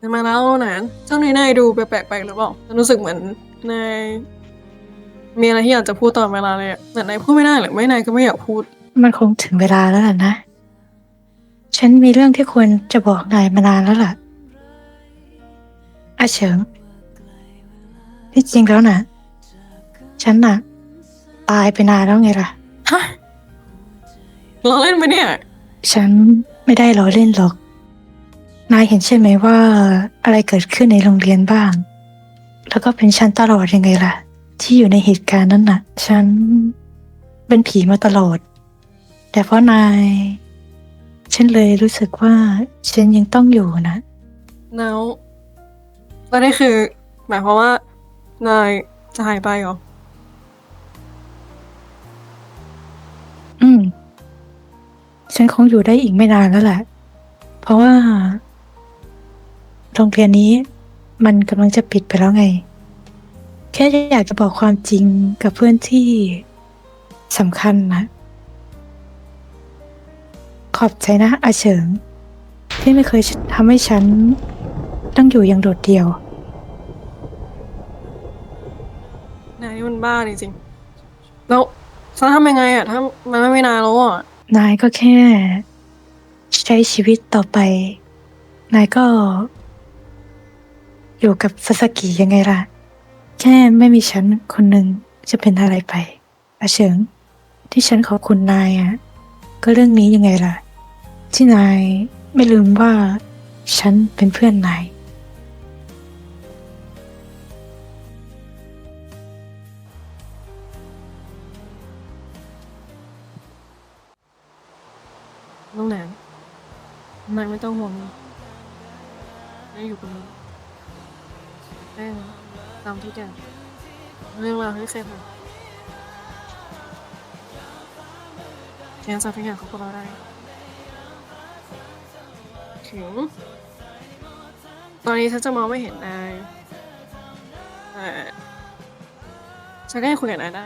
แต่มาแล้วนะช่วงนี้นายดูแปลกๆไปหรือเปล่าฉันรู้สึกเหมือนนายมีอะไรที่อยากจะพูดตลอดเวลาเลยอะแต่นายพูดไม่ได้หรือไม่นายก็ไม่อยากพูด มันคงถึงเวลาแล้วล่ะนะ ฉันมีเรื่องที่ควรจะบอกนายมานานแล้วล่ะอาเฉิง ที่จริงแล้วนะฉันน่ะ ตายไปนานแล้วไงล่ะ ฮะเราเล่นไปะเนี่ย ฉันไม่ได้ล้อเล่นหรอก นายเห็นใช่ไหมว่าอะไรเกิดขึ้นในโรงเรียนบ้าง แล้วก็เป็นฉันตลอดยังไงล่ะ ที่อยู่ในเหตุการณ์นั้นน่ะ ฉันเป็นผีมาตลอด แต่เพราะนาย ฉันเลยรู้สึกว่าฉันยังต้องอยู่นะแล้วแล้วนี่คือ หมายความว่า นายจะหายไปเหรอ อืม ฉันคงอยู่ได้อีกไม่นานแล้วแหละ เพราะว่า โรงเรียนนี้มันกำลังจะปิดไปแล้วไง แค่อยากจะบอกความจริงกับเพื่อนที่สำคัญนะ ขอบใจนะอาเฉิง ที่ไม่เคยทำให้ฉันต้องอยู่อย่างโดดเดี่ยวนายนี่มันบ้าจริงๆแล้วจะทำยังไงอะถ้ามันไม่นานแล้วอะนายก็แค่ ใช้ชีวิตต่อไป นายก็ อยู่กับซาสกิยังไงล่ะ แค่ไม่มีฉันคนหนึ่งจะเป็นอะไรไปอาเฉิง ที่ฉันขอบคุณนายอะก็เรื่องนี้ยังไงล่ะ ที่นายไม่ลืมว่าฉันเป็นเพื่อนนายน้องแหนมนายไม่ต้องห่วงนะนายอยู่กับเรา ได้นะตามทุกอย่างเรื่องราวที่เคยผ่านแค่จะทุกอย่างของพวกเราได้ถึงตอนนี้ฉันจะมองไม่เห็นนายแต่ฉันก็ยังคุยกับนายได้